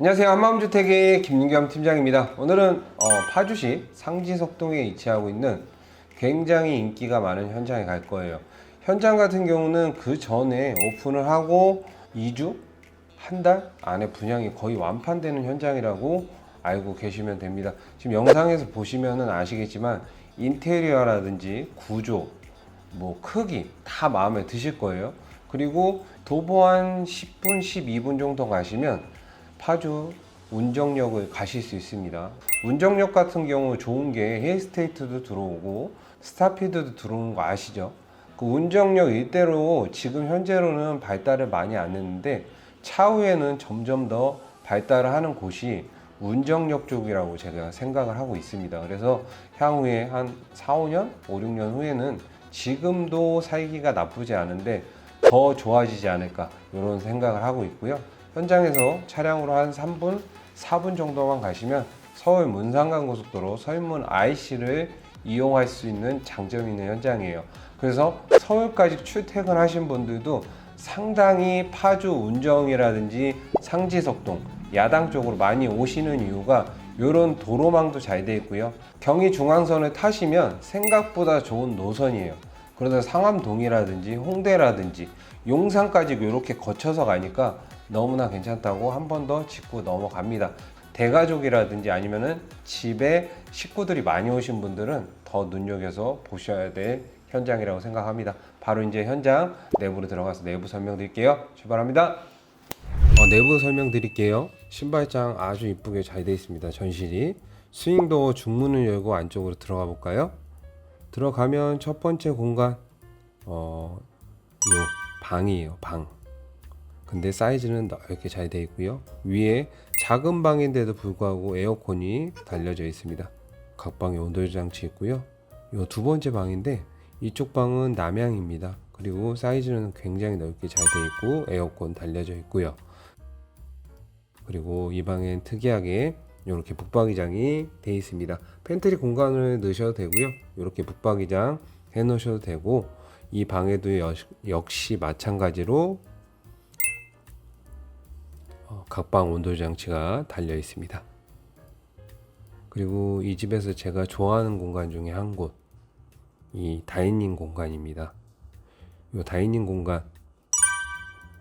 안녕하세요. 한마음주택의 김윤겸 팀장입니다. 오늘은 어, 파주시 상지석동에 위치하고 있는 굉장히 인기가 많은 현장에 갈 거예요. 현장 같은 경우는 그 전에 오픈을 하고 2주? 한 달 안에 분양이 거의 완판되는 현장이라고 알고 계시면 됩니다. 지금 영상에서 보시면은 아시겠지만 인테리어라든지 구조, 뭐 크기 다 마음에 드실 거예요. 그리고 도보 한 10분, 12분 정도 가시면 파주 운정역을 가실 수 있습니다. 운정역 같은 경우 좋은 게 힐스테이트도 들어오고 스타피드도 들어오는 거 아시죠? 그 운정역 일대로 지금 현재로는 발달을 많이 안 했는데 차후에는 점점 더 발달을 하는 곳이 운정역 쪽이라고 제가 생각을 하고 있습니다. 그래서 향후에 한 4, 5년, 5, 6년 후에는 지금도 살기가 나쁘지 않은데 더 좋아지지 않을까 이런 생각을 하고 있고요. 현장에서 차량으로 한 3분, 4분 정도만 가시면 서울 문상간 고속도로 설문 IC를 이용할 수 있는 장점이 있는 현장이에요. 그래서 서울까지 출퇴근하신 분들도 상당히 파주 운정이라든지 상지석동 야당 쪽으로 많이 오시는 이유가 이런 도로망도 잘 돼 있고요. 경의 중앙선을 타시면 생각보다 좋은 노선이에요. 그래서 상암동이라든지 홍대라든지 용산까지 이렇게 거쳐서 가니까 너무나 괜찮다고 한 번 더 짚고 넘어갑니다. 대가족이라든지 아니면은 집에 식구들이 많이 오신 분들은 더 눈여겨서 보셔야 될 현장이라고 생각합니다. 바로 이제 현장 내부로 들어가서 내부 설명 드릴게요. 출발합니다. 어, 내부 설명 드릴게요. 신발장 아주 이쁘게 잘 되어 있습니다. 전실이 스윙도 중문을 열고 안쪽으로 들어가 볼까요? 들어가면 첫 번째 공간 어, 요 방이에요. 방. 근데 사이즈는 넓게 잘 되어 있고요. 위에 작은 방인데도 불구하고 에어컨이 달려져 있습니다. 각 방에 온돌 장치 있고요. 요두 번째 방인데 이쪽 방은 남향입니다. 그리고 사이즈는 굉장히 넓게 잘 되어 있고 에어컨 달려져 있고요. 그리고 이 방엔 특이하게 이렇게 북박이장이 되어 있습니다. 팬트리 공간을 넣으셔도 되고요. 이렇게 북박이장 해 놓으셔도 되고 이 방에도 여- 역시 마찬가지로 어, 각방 온도 장치가 달려 있습니다. 그리고 이 집에서 제가 좋아하는 공간 중에 한 곳, 이 다이닝 공간입니다. 이 다이닝 공간,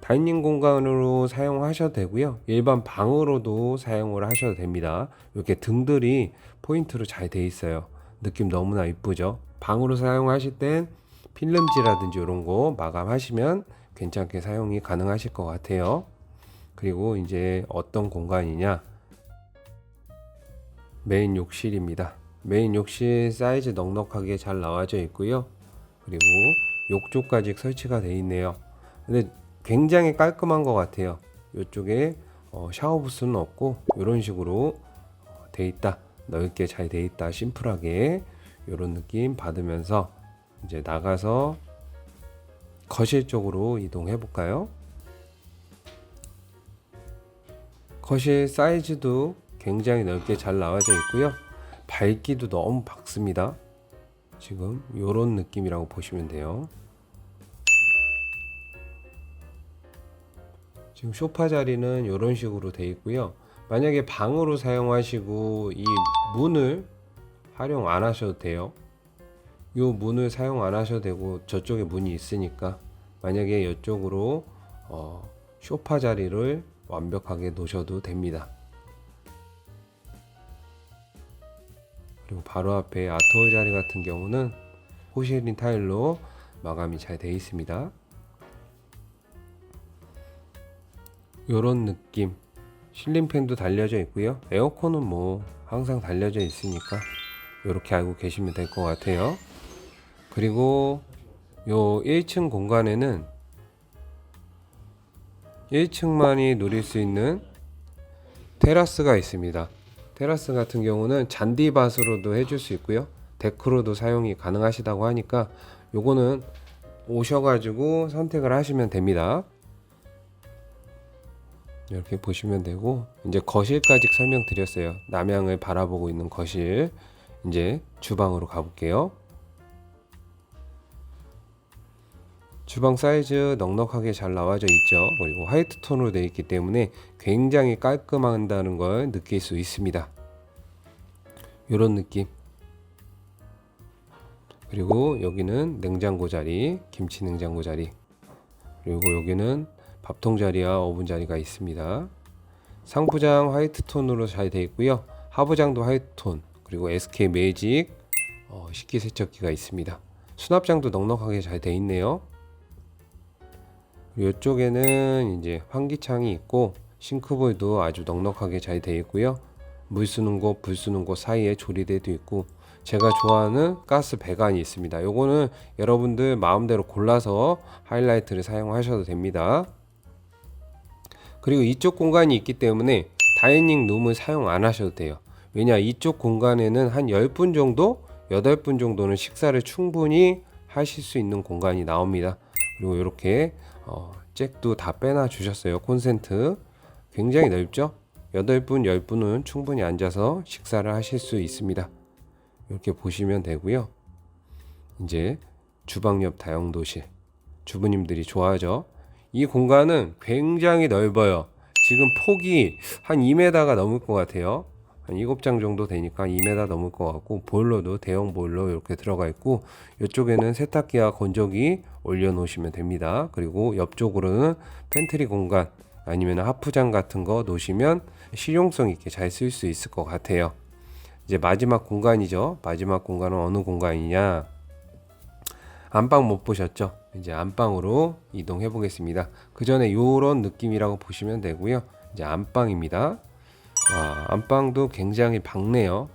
다이닝 공간으로 사용하셔도 되고요. 일반 방으로도 사용을 하셔도 됩니다. 이렇게 등들이 포인트로 잘 돼 있어요. 느낌 너무나 이쁘죠? 방으로 사용하실 땐 필름지라든지 이런 거 마감하시면 괜찮게 사용이 가능하실 것 같아요. 그리고 이제 어떤 공간이냐? 메인 욕실입니다. 메인 욕실 사이즈 넉넉하게 잘 나와져 있고요. 그리고 욕조까지 설치가 되어 있네요. 근데 굉장히 깔끔한 것 같아요. 이쪽에 어, 샤워 부스는 없고 이런 식으로 어, 돼 있다. 넓게 잘 돼 있다. 심플하게 이런 느낌 받으면서 이제 나가서 거실 쪽으로 이동해 볼까요? 거실 사이즈도 굉장히 넓게 잘 나와져 있고요. 밝기도 너무 밝습니다. 지금 이런 느낌이라고 보시면 돼요. 지금 소파 자리는 이런 식으로 돼 있고요. 만약에 방으로 사용하시고 이 문을 활용 안 하셔도 돼요. 이 문을 사용 안 하셔도 되고 저쪽에 문이 있으니까 만약에 이쪽으로 어, 소파 자리를 완벽하게 놓으셔도 됩니다. 그리고 바로 앞에 아트홀 자리 같은 경우는 포시린 타일로 마감이 잘 되어 있습니다. 요런 느낌 실링팬도 달려져 있고요 에어컨은 뭐 항상 달려져 있으니까 이렇게 알고 계시면 될 것 같아요 그리고 요 1층 공간에는 1층만이 누릴 수 있는 테라스가 있습니다 테라스 같은 경우는 잔디밭으로도 해줄 수 있고요 데크로도 사용이 가능하시다고 하니까 요거는 오셔가지고 선택을 하시면 됩니다 이렇게 보시면 되고 이제 거실까지 설명드렸어요. 남향을 바라보고 있는 거실. 이제 주방으로 가볼게요. 주방 사이즈 넉넉하게 잘 나와져 있죠. 그리고 화이트 톤으로 되어 있기 때문에 굉장히 깔끔한다는 걸 느낄 수 있습니다. 이런 느낌. 그리고 여기는 냉장고 자리, 김치 냉장고 자리. 그리고 여기는 밥통 자리와 오븐 자리가 있습니다. 상부장 화이트 톤으로 잘 되어 있고요. 하부장도 화이트 톤. 그리고 SK 매직 어, 식기세척기가 있습니다. 수납장도 넉넉하게 잘 되어 있네요. 이쪽에는 이제 환기창이 있고 싱크볼도 아주 넉넉하게 잘 되어 있고요. 물 쓰는 곳, 불 쓰는 곳 사이에 조리대도 있고 제가 좋아하는 가스 배관이 있습니다. 요거는 여러분들 마음대로 골라서 하이라이트를 사용하셔도 됩니다. 그리고 이쪽 공간이 있기 때문에 다이닝 룸을 사용 안 하셔도 돼요. 왜냐 이쪽 공간에는 한 10분 정도, 8분 정도는 식사를 충분히 하실 수 있는 공간이 나옵니다. 그리고 이렇게 어, 잭도 다 빼놔 주셨어요. 콘센트 굉장히 넓죠? 8분, 10분은 충분히 앉아서 식사를 하실 수 있습니다. 이렇게 보시면 되고요. 이제 주방 옆 다용도실 주부님들이 좋아하죠. 이 공간은 굉장히 넓어요. 지금 폭이 한 2m가 넘을 것 같아요. 한 7장 정도 되니까 2m 넘을 것 같고 보일러도 대형 보일러 이렇게 들어가 있고 이쪽에는 세탁기와 건조기 올려 놓으시면 됩니다. 그리고 옆쪽으로는 팬트리 공간 아니면 하프장 같은 거 놓으시면 실용성 있게 잘 쓸 수 있을 것 같아요. 이제 마지막 공간이죠. 마지막 공간은 어느 공간이냐? 안방 못 보셨죠? 이제 안방으로 이동해 보겠습니다. 그 전에 요런 느낌이라고 보시면 되고요. 이제 안방입니다. 와, 안방도 굉장히 밝네요.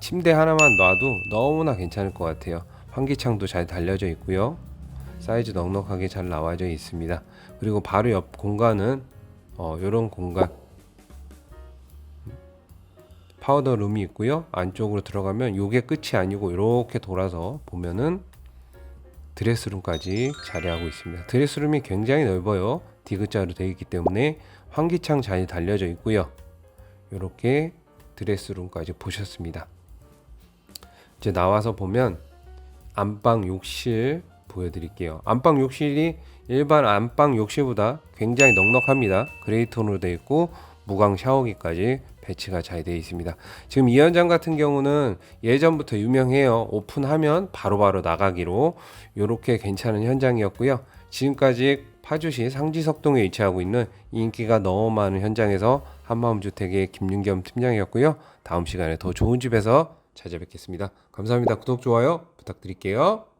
침대 하나만 놔도 너무나 괜찮을 것 같아요. 환기창도 잘 달려져 있고요. 사이즈 넉넉하게 잘 나와져 있습니다. 그리고 바로 옆 공간은 어, 요런 공간 파우더 룸이 있고요. 안쪽으로 들어가면 요게 끝이 아니고 이렇게 돌아서 보면은 드레스룸까지 자리하고 있습니다. 드레스룸이 굉장히 넓어요. 디귿자로 되어 있기 때문에 환기창 잘 달려져 있고요. 이렇게 드레스룸까지 보셨습니다. 이제 나와서 보면 안방 욕실 보여드릴게요. 안방 욕실이 일반 안방 욕실보다 굉장히 넉넉합니다. 그레이 톤으로 되어 있고 무광 샤워기까지 배치가 잘 되어 있습니다. 지금 이 현장 같은 경우는 예전부터 유명해요. 오픈하면 바로바로 나가기로 이렇게 괜찮은 현장이었고요. 지금까지 파주시 상지석동에 위치하고 있는 인기가 너무 많은 현장에서 한마음주택의 김윤겸 팀장이었고요. 다음 시간에 더 좋은 집에서 찾아뵙겠습니다. 감사합니다. 구독, 좋아요 부탁드릴게요.